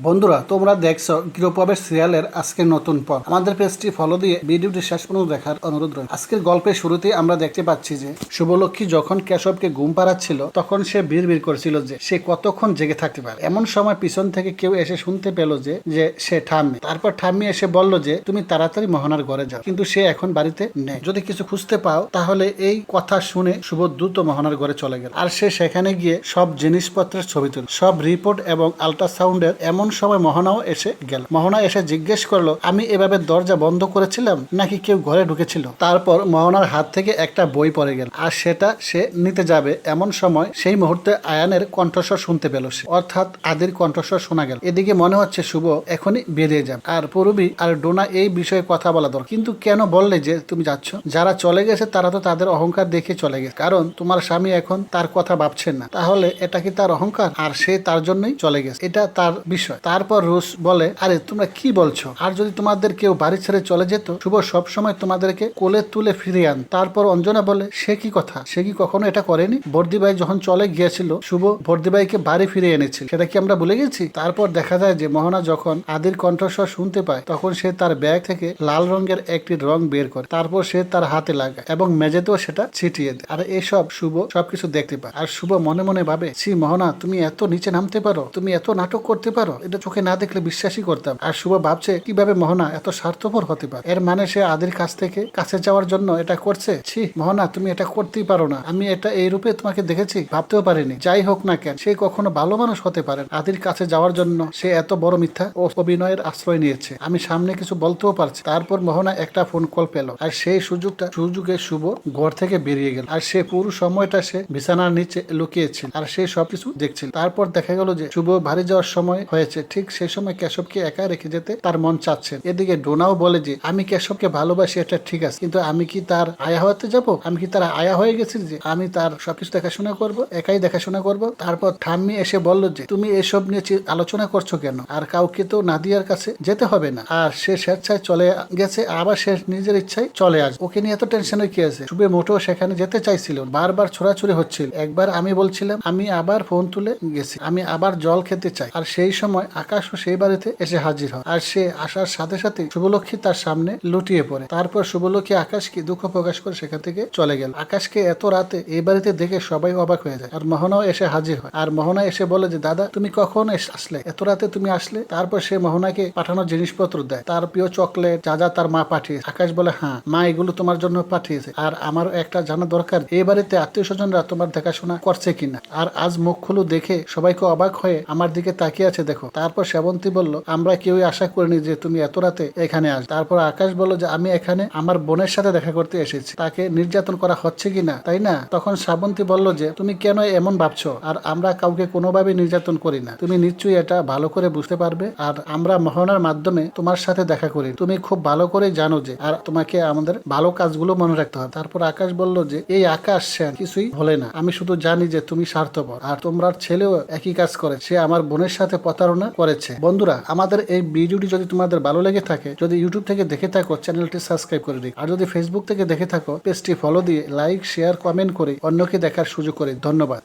বন্ধুরা, তোমরা দেখছ গৃহপ্রবেশ সিরিয়ালের আজকে নতুন পর আমাদের পেজটি ফলো দিয়ে ভিডিওটি শেষ পর্যন্ত দেখার অনুরোধ রইল। আজকের গল্পের শুরুতে আমরা দেখতে পাচ্ছি যে, শুভলক্ষ্মী যখন কেশবকে ঘুম পাড়াচ্ছিল, তখন সে বীর বীর করছিল যে, সে কতক্ষণ জেগে থাকতে পারে। এমন সময় পিছন থেকে কেউ এসে শুনতে পেল যে যে সে ঠাম্মি। তারপর ঠাম্মি এসে বলল যে, তুমি তাড়াতাড়ি মোহনার ঘরে যাও। কিন্তু সে এখন বাড়িতে নেই। যদি কিছু খুঁজতে পাও, তাহলে এই কথা শুনে শুভ দ্রুত মোহনার ঘরে চলে গেল। আর সে সেখানে গিয়ে সব জিনিসপত্রের ছবি তুলে সব রিপোর্ট এবং আল্ট্রাসাউন্ডের এমন সময় মোহনাও এসে গেল। মোহনা এসে জিজ্ঞেস করল, আমি এভাবে দরজা বন্ধ করেছিলাম নাকি কেউ ঘরে ঢুকেছিল? তারপর মোহনার হাত থেকে একটা বই পড়ে গেল। আর সেটা সে নিতে যাবে এমন সময় সেই মুহূর্তে আয়ানের কণ্ঠস্বর শুনতে পেল সে। অর্থাৎ আদির কণ্ঠস্বর শোনা গেল। এদিকে মনে হচ্ছে শুভ এখনই বেরিয়ে যাবে। আর পূর্বী আর ডোনা এই বিষয়ে কথা বলা দরকার। কিন্তু কেন বললে যে তুমি যাচ্ছ? যারা চলে গেছে তারা তো তাদের অহংকার দেখে চলে গেছে। কারণ তোমার স্বামী এখন তার কথা ভাবছেন না। তাহলে এটা কি তার অহংকার? আর সে তার জন্যই চলে গেছে। এটা তার বিষয়। তারপর রুশ বলে, আরে, তোমরা কি বলছো? আর যদি তোমাদের কেউ বাড়ি ছেড়ে চলে যেত, শুভ সব সময় তোমাদেরকে কোলে তুলে ফিরিয়ে আন তারপর অঞ্জনা বলে, সে কি কথা? সে কি কখনো এটা করেনি? বর্দিবাই যখন চলে গিয়েছিল, শুভ বর্দিবাইকে বাড়ি ফিরিয়ে এনেছিল। সেটা কি আমরা ভুলে গেছি? তারপর দেখা যায় যে মোহনা যখন আদির কণ্ঠস্বর শুনতে পায়, তখন সে তার ব্যাগ থেকে লাল রঙের একটি রং বের করে। তারপর সে তার হাতে লাগায় এবং মেঝেতেও সেটা ছিটিয়ে দেয়। আর এসব শুভ সবকিছু দেখতে পায়। আর শুভ মনে মনে ভাবে সি মোহনা, তুমি এত নিচে নামতে পারো? তুমি এত নাটক করতে পারো? এটা চোখে না দেখলে বিশ্বাসই করতাম। আর শুভ ভাবছে, কীভাবে মোহনা এত স্বার্থপর হতে পারে? এর মানে সে আদির কাছ থেকে কাছে যাওয়ার জন্য এটা করছে? ছি, মোহনা, তুমি এটা করতেই পারো না। আমি এটা এই রূপে তোমাকে দেখেছি, ভাবতেও পারিনি। যাই হোক না কেন, সে কখনো ভালো মানুষ হতে পারে আদির কাছে যাওয়ার জন্য সে এত বড় মিথ্যা ও অভিনয়ের আশ্রয় নিয়েছে। আমি সামনে কিছু বলতেও পারছি। তারপর মোহনা একটা ফোন কল পেল। আর সেই সুযোগটা, সুযোগে শুভ ঘর থেকে বেরিয়ে গেল। আর সে পুরো সময়টা সে বিছানার নিচে লুকিয়েছিল। আর সে সবকিছু দেখছিল। তারপর দেখা গেল যে শুভ বাড়ি যাওয়ার সময় হয়েছে। ঠিক সেই সময় কেশবকে একা রেখে যেতে তার মন চাচ্ছে। এদিকে ডোনাও বলে যে, আমি কেশবকে ভালোবাসি, এটা ঠিক আছে। কিন্তু আমি কি তার আয়া হতে যাব? আমি কি তার আয়া হয়ে গেছি যে, আমি তার সবকিছু দেখাশোনা করব, একাই দেখাশোনা করব? তারপর ঠাম্মি এসে বলল যে, তুমি এসব নিয়ে আলোচনা করছ কেন? আর কাউকে তো নাদিয়ার কাছে যেতে হবে না। আর সে স্বেচ্ছায় চলে গেছে, আবার সে নিজের ইচ্ছায় চলে আসবে। ওকে নিয়ে এত টেনশনের কি আছে? শুভে মোটেও সেখানে যেতে চাইছিল। বারবার ছোড়াছুড়ি হচ্ছিল। একবার আমি বলছিলাম, আমি আবার ফোন তুলে গেছি। আমি আবার জল খেতে চাই। আর সেই সময় আকাশও সেই বাড়িতে এসে হাজির হয়। আর সে আসার সাথে সাথে শুভলক্ষ্মী তার সামনে লুটিয়ে পড়ে। তারপর শুভলক্ষ্মী আকাশকে দুঃখ প্রকাশ করে সেখান থেকে চলে গেল। আকাশকে এত রাতে এই বাড়িতে দেখে সবাই অবাক হয়ে যায়। আর মোহনাও এসে হাজির হয়। আর মোহনা এসে বলে যে, দাদা, তুমি কখন আসলে? এত রাতে তুমি আসলে? তারপর সে মোহনাকে পাঠানো জিনিসপত্র দেয়। তার প্রিয় চকলেট, যা যা তার মা পাঠিয়েছে। আকাশ বলে হ্যাঁ মা এগুলো তোমার জন্য পাঠিয়েছে। আর আমার একটা জানা দরকার। এই বাড়িতে আত্মীয় স্বজনরা তোমার দেখাশোনা করছে কিনা? আর আজ মুখ খুলু দেখে সবাইকে অবাক হয়ে আমার দিকে তাকিয়ে আছে, দেখো তারপর সেবন্তী বলল, আমরা কেউই আশা করিনি যে তুমি এত রাতে এখানে আস তারপর আকাশ বলল যে, আমি এখানে আমার বোনের সাথে দেখা করতে এসেছি। তাকে নির্যাতন করা হচ্ছে কিনা তাই না? তখন শ্রাবন্তী বলল যে, তুমি কেন এমন ভাবছ? আর আমরা কাউকে কোনোভাবে নির্যাতন করি না। তুমি নিশ্চয়ই এটা ভালো করে বুঝতে পারবে। আর আমরা মহনার মাধ্যমে তোমার সাথে দেখা করি। তুমি খুব ভালো করে জানো যে, আর তোমাকে আমাদের ভালো কাজগুলো মনে রাখতে হবে। তারপর আকাশ বলল যে, এই আকাশ সেন কিছুই হলে না। আমি শুধু জানি যে তুমি স্বার্থপর। আর তোমরা ছেলেও একই কাজ করে। সে আমার বোনের সাথে প্রতারণা করেছে। বন্ধুরা, আমাদের এই ভিডিওটি যদি তোমাদের ভালো লেগে থাকে, যদি ইউটিউব থেকে দেখে থাকো, চ্যানেলটি সাবস্ক্রাইব করে দিই আর যদি ফেসবুক থেকে দেখে থাকো, পেজটি ফলো দিয়ে লাইক শেয়ার কমেন্ট করে অন্যকে দেখার সুযোগ করে ধন্যবাদ।